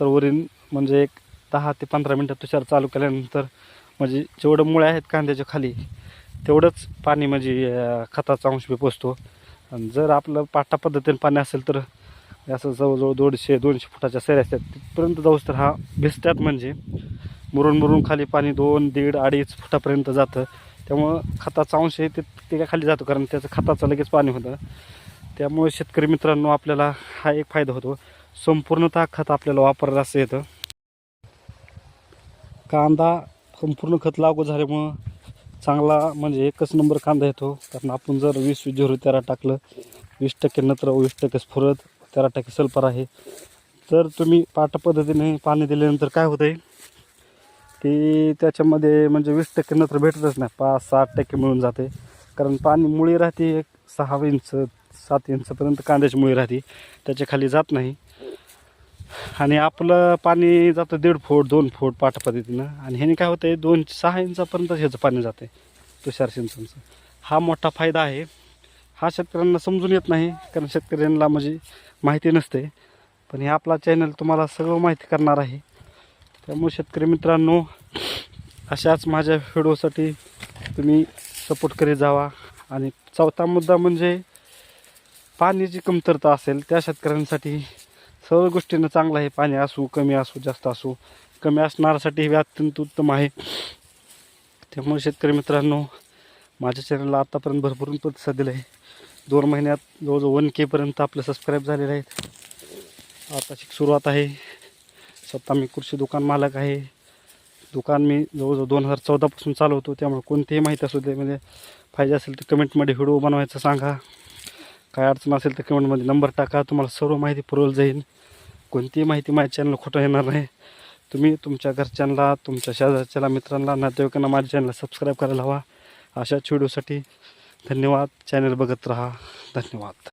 त्यानंतर वरील म्हणजे एक दहा ते पंधरा मिनटं तुषार चालू केल्यानंतर म्हणजे जेवढं मुळे आहेत कांद्याच्या खाली तेवढंच पाणी म्हणजे खताचा अंश बी पोचतो. आणि जर आपलं पाटा पद्धतीने पाणी असेल तर असं जवळजवळ दोनशे दोनशे फुटाच्या सैऱ्या असतात. तिथपर्यंत जाऊस तर हा भिजतात म्हणजे मुरून मुरून खाली पाणी दोन दीड अडीच फुटापर्यंत जातं. त्यामुळं खताचा अंश आहे ते ते खाली जातो कारण त्याचं खताचं लगेच पाणी होतं. त्यामुळे शेतकरी मित्रांनो आपल्याला हा एक फायदा होतो. संपूर्णतः खत आपल्याला वापरायला असं येतं. कांदा संपूर्ण खत लागू झाल्यामुळं चांगला म्हणजे एकच नंबर कांदा येतो. कारण आपण जर वीस वीस झिरो तेरा टाकलं वीस टक्के नत्र वीस टक्के स्फुरत तेरा टक्के सल्फर आहे. तर तुम्ही पाटा पद्धतीने पाणी दिल्यानंतर काय होतं आहे की त्याच्यामध्ये म्हणजे वीस टक्के नत्र भेटतच नाही. पाच सात टक्के मिळून जाते. कारण पाणी मुळी राहते एक सहा इंच सात इंचपर्यंत कांद्याची मुळी राहते. त्याच्याखाली जात नाही. आणि आपलं पाणी जातं दीड फूट दोन फूट पाठ पद्धतीनं आणि ह्याने काय होतं आहे दोन सहा इंचापर्यंत ह्याचं पाणी जाते तुषार सिंचनचं. हा मोठा फायदा आहे. हा शेतकऱ्यांना समजून येत नाही कारण शेतकऱ्यांना म्हणजे माहिती नसते. पण हे आपला चॅनल तुम्हाला सगळं माहिती करणार आहे. त्यामुळे शेतकरी मित्रांनो अशाच माझ्या व्हिडिओसाठी तुम्ही सपोर्ट करीत जावा. आणि चौथा मुद्दा म्हणजे पाण्याची कमतरता असेल त्या शेतकऱ्यांसाठी सर्व गोष्टीनं चांगलं आहे. पाणी असू कमी असू जास्त असू. कमी असणाऱ्यासाठी हे अत्यंत उत्तम आहे. त्यामुळे शेतकरी मित्रांनो माझ्या चॅनलला आत्तापर्यंत भरपूर प्रतिसाद दिला आहे दोन महिन्यात जवळजवळ वन केपर्यंत आपले सबस्क्राईब झालेले आहेत. आताची सुरुवात आहे. स्वतः मी कृषी दुकान मालक आहे. दुकान मी जवळजवळ दोन हजार चौदापासून चालवतो. त्यामुळे कोणतीही माहिती असू दे म्हणजे पाहिजे असेल तर कमेंटमध्ये व्हिडिओ बनवायचा सांगा. काय अडचण असेल तर कमेंटमध्ये नंबर टाका. तुम्हाला सर्व माहिती पुरवली जाईल. कोणतीही माहिती माझ्या चॅनल खोटं येणार नाही. तुम्ही तुमच्या घरच्यांना तुमच्या शेजारच्याला मित्रांना नातेवाईकांना माझ्या चॅनलला सबस्क्राईब करायला हवा. अशाच व्हिडिओसाठी धन्यवाद. चॅनल बघत राहा. धन्यवाद.